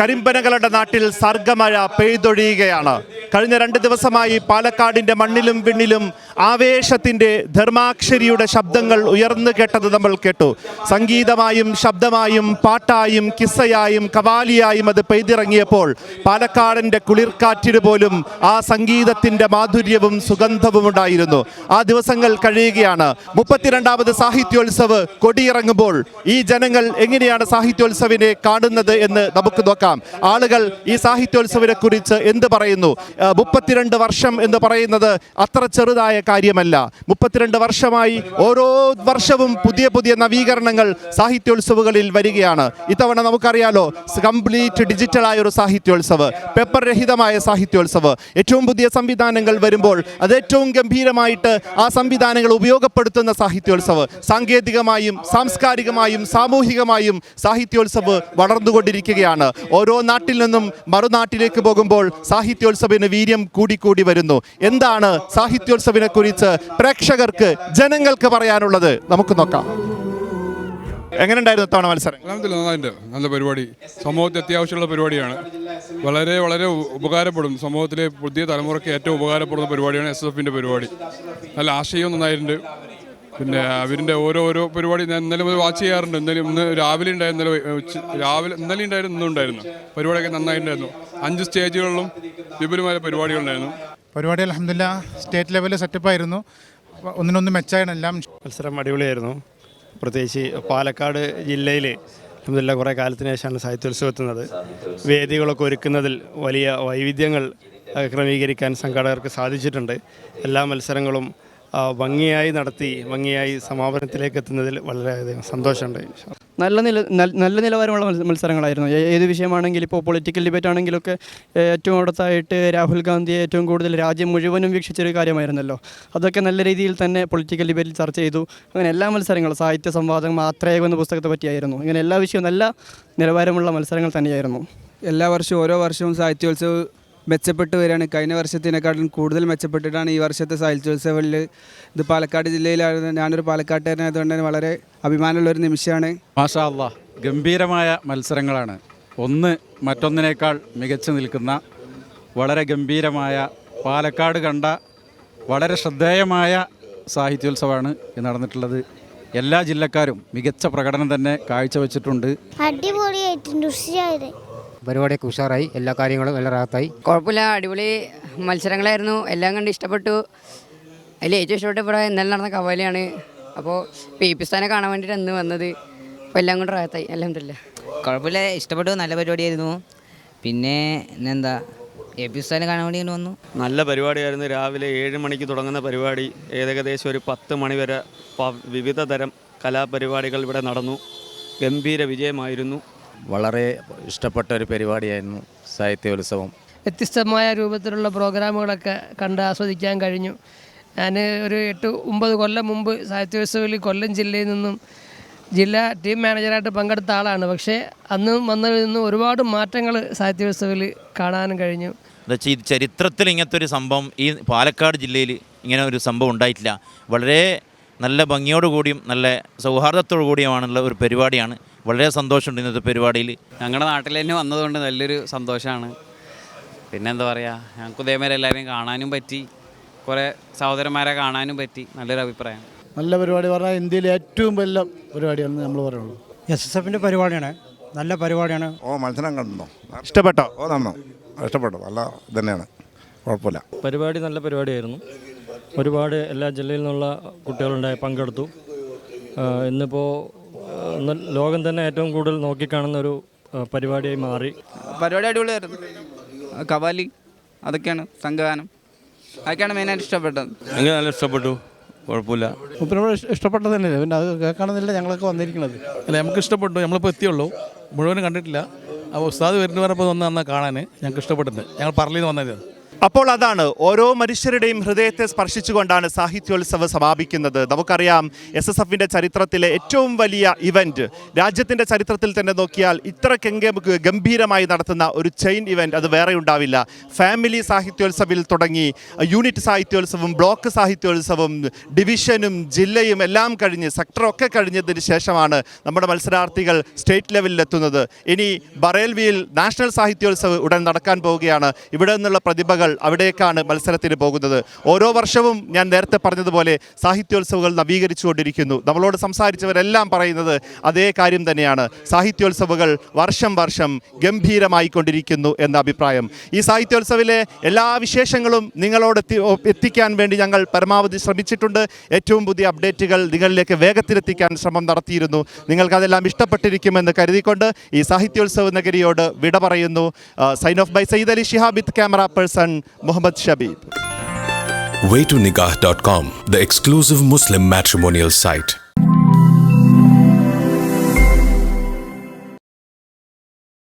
കരിമ്പനകളുടെ നാട്ടിൽ സർഗമഴ പെയ്തൊഴിയുകയാണ്. കഴിഞ്ഞ രണ്ട് ദിവസമായി പാലക്കാടിന്റെ മണ്ണിലും വിണ്ണിലും ആവേശത്തിന്റെ ധർമാക്ഷരിയുടെ ശബ്ദങ്ങൾ ഉയർന്നു കേട്ടത് നമ്മൾ കേട്ടു. സംഗീതമായും ശബ്ദമായും പാട്ടായും കിസ്സയായും കവാലിയായും അത് പെയ്തിറങ്ങിയപ്പോൾ പാലക്കാടിന്റെ കുളിർക്കാറ്റിന് പോലും ആ സംഗീതത്തിന്റെ മാധുര്യവും സുഗന്ധവും ഉണ്ടായിരുന്നു. ആ ദിവസങ്ങൾ കഴിയുകയാണ്. മുപ്പത്തിരണ്ടാമത് സാഹിത്യോത്സവ് കൊടിയിറങ്ങുമ്പോൾ ഈ ജനങ്ങൾ എങ്ങനെയാണ് സാഹിത്യോത്സവിനെ കാണുന്നത് എന്ന് നമുക്ക് നോക്കാം. ആളുകൾ ഈ സാഹിത്യോത്സവിനെ കുറിച്ച് എന്ത് പറയുന്നു? മുപ്പത്തിരണ്ട് വർഷം എന്ന് പറയുന്നത് അത്ര ചെറുതായ കാര്യമല്ല. മുപ്പത്തിരണ്ട് വർഷമായി ഓരോ വർഷവും പുതിയ പുതിയ നവീകരണങ്ങൾ സാഹിത്യോത്സവങ്ങളിൽ വരികയാണ്. ഇത്തവണ നമുക്കറിയാലോ കംപ്ലീറ്റ് ഡിജിറ്റലായ ഒരു സാഹിത്യോത്സവ് പേപ്പർ രഹിതമായ സാഹിത്യോത്സവ്. ഏറ്റവും പുതിയ സംവിധാനങ്ങൾ വരുമ്പോൾ അത് ഏറ്റവും ഗംഭീരമായിട്ട് ആ സംവിധാനങ്ങൾ ഉപയോഗപ്പെടുത്തുന്ന സാഹിത്യോത്സവ്. സാങ്കേതികമായും സാംസ്കാരികമായും സാമൂഹികമായും സാഹിത്യോത്സവ് വളർന്നുകൊണ്ടിരിക്കുകയാണ്. ഓരോ നാട്ടിൽ നിന്നും മറുനാട്ടിലേക്ക് പോകുമ്പോൾ സാഹിത്യോത്സവിന് വീര്യം കൂടിക്കൂടി വരുന്നു. എന്താണ് സാഹിത്യോത്സവിനെ കുറിച്ച് പ്രേക്ഷകർക്ക് ജനങ്ങൾക്ക് പറയാനുള്ളത്? നമുക്ക് നോക്കാം. എങ്ങനെയുണ്ടായിരുന്നു തവണ മത്സരം? നന്നായിട്ട് നല്ല പരിപാടി. സമൂഹത്തിൽ അത്യാവശ്യമുള്ള പരിപാടിയാണ്. വളരെ വളരെ ഉപകാരപ്പെടും. സമൂഹത്തിലെ പുതിയ തലമുറയ്ക്ക് ഏറ്റവും ഉപകാരപ്പെടുന്ന പരിപാടിയാണ് എസ് എഫിന്റെ പരിപാടി. നല്ല ആശയവും നന്നായിട്ടുണ്ട്. പിന്നെ അവരിന്റെ ഓരോരോ ഓരോ പരിപാടി ഞാൻ ഇന്നലെ മുതൽ വാച്ച് ചെയ്യാറുണ്ട്. ഇന്നലെ ഇന്ന് രാവിലെ ഉണ്ടായിരുന്നു രാവിലെ ഇന്നലെ ഉണ്ടായിരുന്നു ഇന്നുണ്ടായിരുന്നു. പരിപാടിയൊക്കെ നന്നായിട്ടുണ്ടായിരുന്നു. അഞ്ച് സ്റ്റേജുകളിലും വിപുലമായ പരിപാടികളുണ്ടായിരുന്നു. പരിപാടി അലഹമില്ല സ്റ്റേറ്റ് ലെവലിൽ സെറ്റപ്പായിരുന്നു. ഒന്നിനൊന്ന് മെച്ചാണ് എല്ലാം. മത്സരം അടിപൊളിയായിരുന്നു. പ്രത്യേകിച്ച് പാലക്കാട് ജില്ലയിൽ അലഹമില്ല കുറേ കാലത്തിന് ശേഷമാണ് സാഹിത്യോത്സവം എത്തുന്നത്. വേദികളൊക്കെ ഒരുക്കുന്നതിൽ വലിയ വൈവിധ്യങ്ങൾ ക്രമീകരിക്കാൻ സംഘാടകർക്ക് സാധിച്ചിട്ടുണ്ട്. എല്ലാ മത്സരങ്ങളും ഭംഗിയായി നടത്തി ഭംഗിയായി സമാപനത്തിലേക്ക് എത്തുന്നതിൽ വളരെയധികം സന്തോഷമുണ്ട്. നല്ല നില നല്ല നിലവാരമുള്ള മത്സരങ്ങളായിരുന്നു. ഏത് വിഷയമാണെങ്കിലും ഇപ്പോൾ പൊളിറ്റിക്കൽ ഡിബേറ്റ് ആണെങ്കിലൊക്കെ ഏറ്റവും അടുത്തായിട്ട് രാഹുൽ ഗാന്ധിയെ ഏറ്റവും കൂടുതൽ രാജ്യം മുഴുവനും വീക്ഷിച്ചൊരു കാര്യമായിരുന്നല്ലോ. അതൊക്കെ നല്ല രീതിയിൽ തന്നെ പൊളിറ്റിക്കൽ ഡിബേറ്റിൽ ചർച്ച ചെയ്തു. അങ്ങനെ എല്ലാ മത്സരങ്ങളും സാഹിത്യ സംവാദം മാത്രേകം എന്ന പുസ്തകത്തെ പറ്റിയായിരുന്നു. ഇങ്ങനെ എല്ലാ വിഷയവും നല്ല നിലവാരമുള്ള മത്സരങ്ങൾ തന്നെയായിരുന്നു. എല്ലാ വർഷവും ഓരോ വർഷവും സാഹിത്യോത്സവ് മെച്ചപ്പെട്ട് വരികയാണ്. കഴിഞ്ഞ വർഷത്തിനെക്കാട്ടിലും കൂടുതൽ മെച്ചപ്പെട്ടിട്ടാണ് ഈ വർഷത്തെ സാഹിത്യോത്സവത്തിൽ ഇത് പാലക്കാട് ജില്ലയിലായിരുന്നു ഞാനൊരു പാലക്കാട്ടുകാരനായതുകൊണ്ട് തന്നെ വളരെ അഭിമാനമുള്ളൊരു നിമിഷമാണ്. മാഷാ ഗംഭീരമായ മത്സരങ്ങളാണ്. ഒന്ന് മറ്റൊന്നിനേക്കാൾ മികച്ചു നിൽക്കുന്ന വളരെ ഗംഭീരമായ പാലക്കാട് കണ്ട വളരെ ശ്രദ്ധേയമായ സാഹിത്യോത്സവമാണ് നടന്നിട്ടുള്ളത്. എല്ലാ ജില്ലക്കാരും മികച്ച പ്രകടനം തന്നെ കാഴ്ചവെച്ചിട്ടുണ്ട്. അടിപൊളിയായിട്ടുണ്ട് പരിപാടിയൊക്കെ ഉഷാറായി. എല്ലാ കാര്യങ്ങളും എല്ലാം റാത്തായി കുഴപ്പമില്ല. അടിപൊളി മത്സരങ്ങളായിരുന്നു. എല്ലാം കണ്ട് ഇഷ്ടപ്പെട്ടു. അതിൽ ഏറ്റവും ഇഷ്ടപ്പെട്ട ഇവിടെ ഇന്നലെ നടന്ന കവാലിയാണ്. അപ്പോൾ പി പി സ്ഥാനെ കാണാൻ വേണ്ടിയിട്ട് അന്ന് വന്നത്. അപ്പോൾ എല്ലാം കൊണ്ട് റാത്തായി അലഹമില്ല കുഴപ്പമില്ല. ഇഷ്ടപ്പെട്ടു. നല്ല പരിപാടിയായിരുന്നു. പിന്നെ എന്താ എ പി സ്ഥാനെ കാണാൻ വേണ്ടി വന്നു. നല്ല പരിപാടിയായിരുന്നു. രാവിലെ ഏഴ് മണിക്ക് തുടങ്ങുന്ന പരിപാടി. ഏകദേശം ഒരു പത്ത് മണി വരെ വിവിധ തരം കലാപരിപാടികൾ ഇവിടെ നടന്നു. ഗംഭീര വിജയമായിരുന്നു. വളരെ ഇഷ്ടപ്പെട്ട ഒരു പരിപാടിയായിരുന്നു സാഹിത്യോത്സവം. വ്യത്യസ്തമായ രൂപത്തിലുള്ള പ്രോഗ്രാമുകളൊക്കെ കണ്ട് ആസ്വദിക്കാൻ കഴിഞ്ഞു. ഞാൻ ഒരു എട്ട് ഒമ്പത് കൊല്ലം മുമ്പ് സാഹിത്യോത്സവത്തിൽ കൊല്ലം ജില്ലയിൽ നിന്നും ജില്ലാ ടീം മാനേജറായിട്ട് പങ്കെടുത്ത ആളാണ്. പക്ഷേ അന്നും വന്നതിൽ നിന്നും ഒരുപാട് മാറ്റങ്ങൾ സാഹിത്യോത്സവത്തിൽ കാണാനും കഴിഞ്ഞു. എന്താ വെച്ചാൽ ഇത് ചരിത്രത്തിൽ ഇങ്ങനത്തെ ഒരു സംഭവം ഈ പാലക്കാട് ജില്ലയിൽ ഇങ്ങനെ ഒരു സംഭവം ഉണ്ടായിട്ടില്ല. വളരെ നല്ല ഭംഗിയോടുകൂടിയും നല്ല സൗഹാർദ്ദത്തോടു കൂടിയുമാണുള്ള ഒരു പരിപാടിയാണ് വളരെ സന്തോഷമുണ്ട് ഇന്നത്തെ പരിപാടിയിൽ. ഞങ്ങളുടെ നാട്ടിൽ തന്നെ വന്നതുകൊണ്ട് നല്ലൊരു സന്തോഷമാണ് പിന്നെ എന്താ പറയുക ഞങ്ങൾക്ക് ഇതേമാതിരി എല്ലാവരെയും കാണാനും പറ്റി കുറേ സഹോദരന്മാരെ കാണാനും പറ്റി നല്ലൊരു അഭിപ്രായം. നല്ല പരിപാടി പറഞ്ഞാൽ ഇന്ത്യയിലെ ഏറ്റവും വലിയ പരിപാടിയാണ് നമ്മൾ പറയുള്ളൂ. എസ് എസ് എഫിന്റെ പരിപാടിയാണ്. നല്ല പരിപാടിയാണ്. ഓ മത്സരം കണ്ടോ? ഇഷ്ടപ്പെട്ടോ? ഓ നന്നോ ഇഷ്ടപ്പെട്ടു. നല്ല തന്നെയാണ്. കുഴപ്പമില്ല. പരിപാടി നല്ല പരിപാടിയായിരുന്നു. ഒരുപാട് എല്ലാ ജില്ലയിൽ നിന്നുള്ള കുട്ടികളുണ്ടായി പങ്കെടുത്തു. ഇന്നിപ്പോൾ ലോകം തന്നെ ഏറ്റവും കൂടുതൽ നോക്കിക്കാണുന്ന ഒരു പരിപാടിയായി മാറി. പരിപാടി അടിപൊളിയായിരുന്നു. കവാലി അതൊക്കെയാണ് സംഘഗാനം. അതൊക്കെയാണ് മെയിനായിട്ട് ഇഷ്ടപ്പെട്ടത്. എനിക്ക് നല്ല ഇഷ്ടപ്പെട്ടു. കുഴപ്പമില്ല. മുപ്പിനോട് ഇഷ്ടപ്പെട്ടത് തന്നെയല്ലേ? പിന്നെ അത് കേൾക്കണമെന്നില്ല ഞങ്ങളൊക്കെ വന്നിരിക്കുന്നത്. അല്ല നമുക്ക് ഇഷ്ടപ്പെട്ടു. നമ്മളിപ്പോൾ എത്തിയുള്ളൂ. മുഴുവനും കണ്ടിട്ടില്ല. അപ്പോൾ ഉസ്താദ് വരുന്നവരപ്പോൾ വന്ന് വന്നാൽ കാണാൻ ഞങ്ങൾക്ക് ഇഷ്ടപ്പെട്ടിട്ടുണ്ട്. ഞങ്ങൾ പറളിയിൽ നിന്ന് വന്നത് അപ്പോൾ അതാണ് ഓരോ മനുഷ്യരുടെയും ഹൃദയത്തെ സ്പർശിച്ചുകൊണ്ടാണ് സാഹിത്യോത്സവം സമാപിക്കുന്നത്. നമുക്കറിയാം എസ് എസ് എഫിന്റെ ചരിത്രത്തിലെ ഏറ്റവും വലിയ ഇവന്റ് രാജ്യത്തിന്റെ ചരിത്രത്തിൽ തന്നെ നോക്കിയാൽ ഇത്ര ഗംഭീരമായി നടത്തുന്ന ഒരു ചെയിൻ ഇവന്റ് അത് വേറെ ഉണ്ടാവില്ല. ഫാമിലി സാഹിത്യോത്സവിൽ തുടങ്ങി യൂണിറ്റ് സാഹിത്യോത്സവം ബ്ലോക്ക് സാഹിത്യോത്സവം ഡിവിഷനും ജില്ലയും എല്ലാം കഴിഞ്ഞ് സെക്ടറൊക്കെ കഴിഞ്ഞതിന് ശേഷമാണ് നമ്മുടെ മത്സരാർത്ഥികൾ സ്റ്റേറ്റ് ലെവലിൽ എത്തുന്നത്. ഇനി ബറേൽവിയിൽ നാഷണൽ സാഹിത്യോത്സവം ഉടൻ നടക്കാൻ പോവുകയാണ്. ഇവിടെ നിന്നുള്ള പ്രതിഭകൾ അവിടേക്കാണ് മത്സരത്തിന് പോകുന്നത്. ഓരോ വർഷവും ഞാൻ നേരത്തെ പറഞ്ഞതുപോലെ സാഹിത്യോത്സവങ്ങൾ നവീകരിച്ചുകൊണ്ടിരിക്കുന്നു. നമ്മളോട് സംസാരിച്ചവരെല്ലാം പറയുന്നത് അതേ കാര്യം തന്നെയാണ്. സാഹിത്യോത്സവങ്ങൾ വർഷം വർഷം ഗംഭീരമായി കൊണ്ടിരിക്കുന്നു എന്ന അഭിപ്രായം. ഈ സാഹിത്യോത്സവിലെ എല്ലാ വിശേഷങ്ങളും നിങ്ങളോട് എത്തിക്കാൻ വേണ്ടി ഞങ്ങൾ പരമാവധി ശ്രമിച്ചിട്ടുണ്ട്. ഏറ്റവും പുതിയ അപ്ഡേറ്റുകൾ നിങ്ങളിലേക്ക് വേഗത്തിലെത്തിക്കാൻ ശ്രമം നടത്തിയിരുന്നു. നിങ്ങൾക്കതെല്ലാം ഇഷ്ടപ്പെട്ടിരിക്കുമെന്ന് കരുതിക്കൊണ്ട് ഈ സാഹിത്യോത്സവ നഗരിയോട് വിട പറയുന്നു. Sign off by Sayyid Ali Shihabith camera person Mohammed the exclusive muslim matrimonial site.